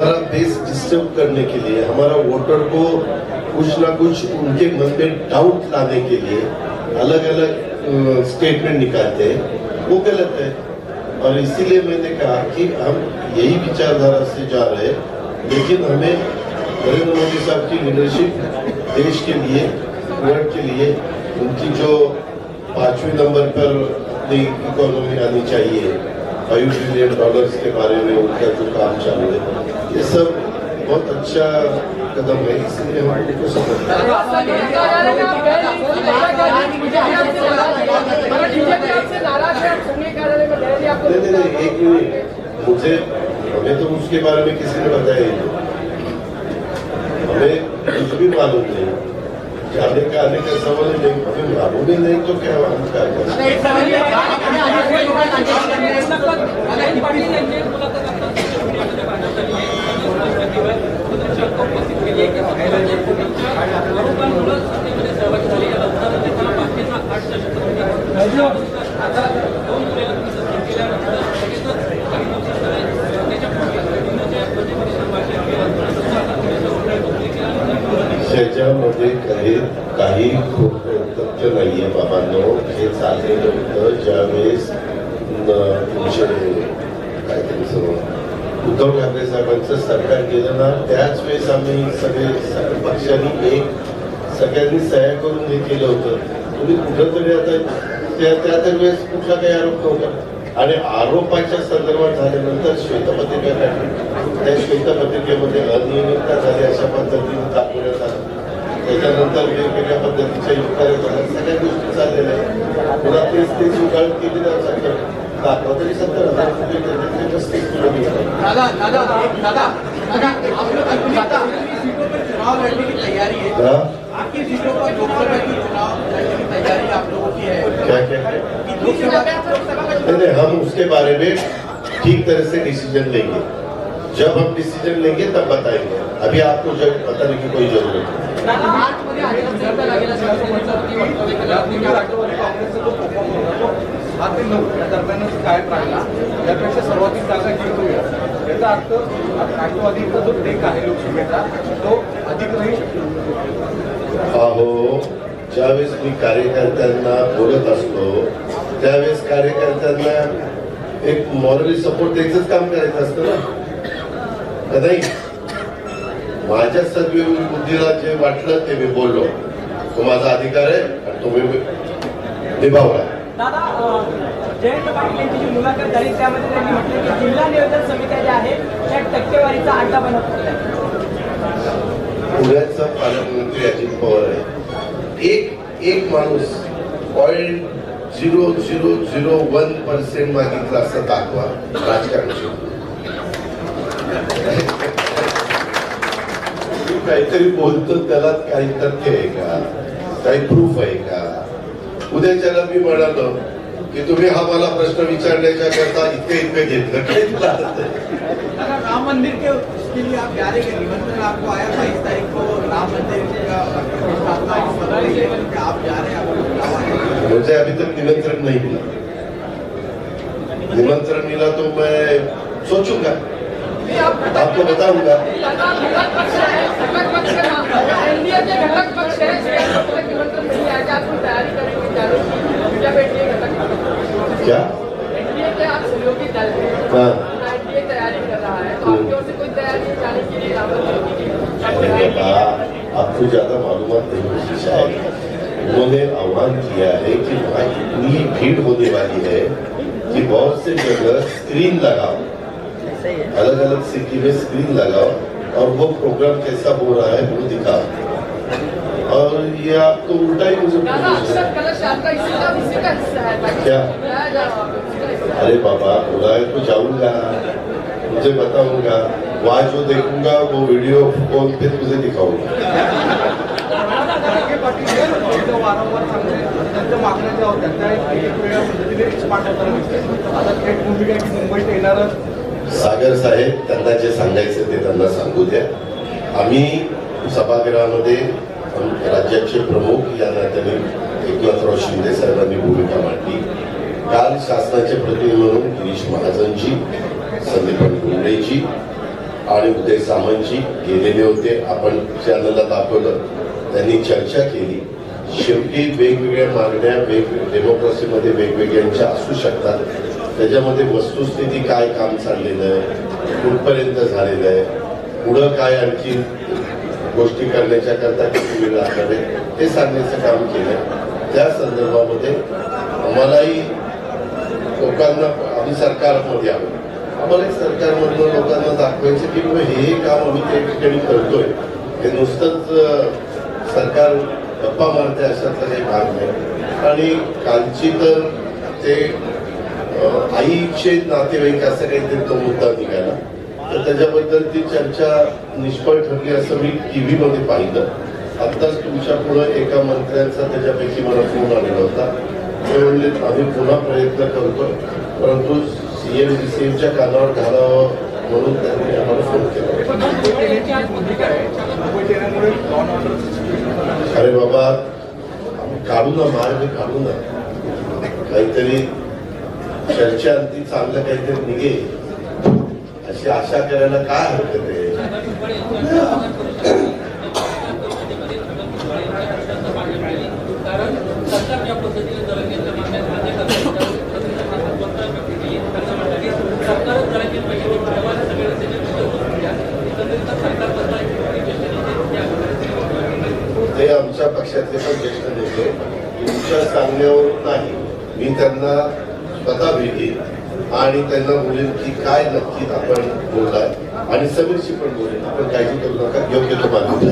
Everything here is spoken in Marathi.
हमारा देश डिस्टर्ब करने के लिए, हमारा वोटर को कुछ ना कुछ उनके मन में डाउट लाने के लिए अलग अलग स्टेटमेंट निकालते हैं। वो गलत है। और इसीलिए मैंने कहा कि हम यही विचारधारा से जा रहे हैं। लेकिन हमें नरेंद्र मोदी साहब की लीडरशिप देश के लिए वर्ल्ड के लिए, उनकी जो पाँचवें नंबर पर अपनी इकोनॉमी आनी चाहिए। फाइव ट्रिलियन डॉलर्स के बारे में उनका जो काम चालू है, ये सब बहुत अच्छा कदम है, इसलिए हम उनको नहीं नहीं नहीं, एक मिनट, मुझे, हमें तो उसके बारे में किसी ने बताया ही नहीं। हमें कुछ भी मालूम नहीं जाने का आने का सवाल नहीं, हमें मालूम ही नहीं तो क्या हम क्या त्याच्यामध्ये काही काही खूप तथ्य नाहीये बाबांनो. हे चाललेलं होतं ज्यावेळेस न- तुमचे काय त्यांचं उद्धव ठाकरे साहेबांचं सरकार गेलं ना त्याच वेळेस आम्ही सगळे पक्षांनी एक सगळ्यांनी सह्या करून हे केलं होतं. तुम्ही कुठंतरी आता त्या त्या तर वेळेस कुठला काही आरोप नव्हता. आणि आरोपाच्या संदर्भात झाल्यानंतर श्वेतपत्रिका काढली. त्या श्वेतपत्रिकेमध्ये अनियमितता झाली अशा पद्धतीने दाखवण्यात आलं. त्याच्यानंतर वेगवेगळ्या पद्धतीच्या युक्त्या झाल्या सगळ्या गोष्टी चाललेल्या आहेत. पुन्हा तेच तेच उघड केली जाऊ शकतं दाखवा. तरी सत्तर हज़ार रुपये त्याच्यातले पस्तीस किलोमीटर दादा दादा दादा दादा आप लोग अपनी अपनी सीटों पर चुनाव लड़ने की तैयारी है हाँ? आपकी सीटों पर लोकसभा की चुनाव लड़ने की तैयारी आप लोगों की है क्या क्या नहीं नहीं हम उसके बारे में ठीक तरह से डिसीज़न लेंगे। जब हम डिसीज़न लेंगे तब बताएँगे। अभी आपको जब बताने की कोई ज़रूरत नहीं। याचा अर्थ राष्ट्रवादीचा जो टेक आहे लोकसभेचा तो अधिक नाही अहो ज्यावेळेस मी कार्यकर्त्यांना बोलत असतो त्यावेळेस कार्यकर्त्यांना एक मॉरली सपोर्ट द्यायचंच काम करायचं असतं ना? का नाही? माझ्या सर्व बुद्धीला जे वाटलं ते मी बोललो. तो माझा अधिकार आहे आणि तो मी निभावला. जयंत पाटील यांची जी मुलाखत झाली त्यामध्ये त्यांनी म्हटलं की जिल्हा नियोजन समित्या ज्या आहेत त्या टक्केवारीचा अड्डा बनत पुण्याचा पालकमंत्री अजित पवार आहे. एक एक माणूस point zero zero zero one percent मागितला असं दाखवा राजकारण शिकू. मी काहीतरी बोलतो त्याला काही तथ्य आहे का? काही प्रूफ आहे का? उद्याच्याला मी म्हणालो की तुम्ही हा मला प्रश्न विचारण्याच्या करता इतके इतके घेतलं. राम मंदिर के लिए आप जा रहे हैं निमंत्रण आपको आया बाईस तारीख को राम मंदिर का आप जा रहे है मुझे अभी तक निमंत्रण नहीं मिला। निमंत्रण मिला तो मैं सोचूँगा। आपको बताऊँगा। घटक पक्ष है इसलिए आपको तक निमंत्रण नहीं आया आप कोई तैयारी करेंगे चारों की जब एनडीए घटक पक्ष क्या एनडीए के आप सहयोगी दल हैं हाँ एनडीए तैयारी कर रहा है तो आपकी ओर से कोई तैयारी है जाने के लिए रावत अरे बा, आपको ज़्यादा मालूम नहीं होगी शायद। उन्होंने आह्वान किया है कि वहाँ इतनी भीड़ होने वाली है कि बहुत से जगह स्क्रीन लगाओ। अलग अलग सिटी में स्क्रीन लगाओ और वो प्रोग्राम कैसा हो रहा है वो दिखाओ। और ये आप तो उल्टा ही मुझे क्या? अरे बाबा बुलाए तो जाऊँगा। मुझे बताऊंगा वहाँ जो देखूंगा वो वीडियो फोन पे तुझे दिखाऊंगा। आता मुंबईत सागर साहेब त्यांना जे सांगायचं ते त्यांना सांगू द्या. आम्ही सभागृहामध्ये राज्याचे प्रमुख या नात्याने एकनाथराव शिंदे साहेबांनी भूमिका मांडली. काल शासनाचे प्रतिनिधी म्हणून गिरीश महाजनजी संदीपन गुंडेजी आणि उदय सामंतजी गेलेले होते आपण चॅनलला दाखवलं त्यांनी चर्चा केली शेवटी वेगवेगळ्या मागण्या वेगवेगळ्या डेमोक्रेसीमध्ये वेगवेगळ्यांच्या असू शकतात त्याच्यामध्ये वस्तुस्थिती काय काम चाललेलं आहे कुठपर्यंत झालेलं आहे पुढं काय आणखी गोष्टी करण्याच्या करता किती वेळ लागणार आहे हे सांगण्याचं काम केलं त्या संदर्भामध्ये आम्हालाही लोकांना आम्ही सरकारमध्ये आलो आम्हाला एक सरकारमधलं लोकांना दाखवायचं की बाबा हे काम आम्ही त्या ठिकाणी करतोय. हे नुसतंच सरकार गप्पा मारते अशातला काही भाग नाही. आणि कालची तर ते आईचे नातेवाईक असं काहीतरी तो मुद्दा निघाला. तर त्याच्याबद्दल ती चर्चा निष्फळ ठरली असं मी टी व्हीमध्ये पाहिलं. आत्ताच तुमच्यापुढे एका मंत्र्यांचा त्याच्यापैकी मला फोन आलेला होता. ते म्हणले आम्ही पुन्हा प्रयत्न करतोय. परंतु सीएम सीएमच्या कानावर घालावं म्हणून त्यांनी आम्हाला फोन केला. अरे बाबा काढू ना मार्ग काढू ना. काहीतरी चर्चा ती चांगलं काहीतरी निघेल. अशी आशा करायला काय हरकत आहे कारण सरकार ज्या पद्धतीने जरांगेच्या मागण्या मान्य करण्याच्या सरकारच जरांगे पैसे व्यवहार सगळे एकंदरीत सरकार बदला ते आमच्या पक्षातले पण ज्येष्ठ नेते तुमच्या सांगण्यावरून नाही. मी त्यांना स्वतः भेटेन आणि त्यांना बोलेन की काय नक्की आपण बोललाय आणि समीरशी पण बोलेन. आपण काळजी करू नका. योग्य तो मार्ग.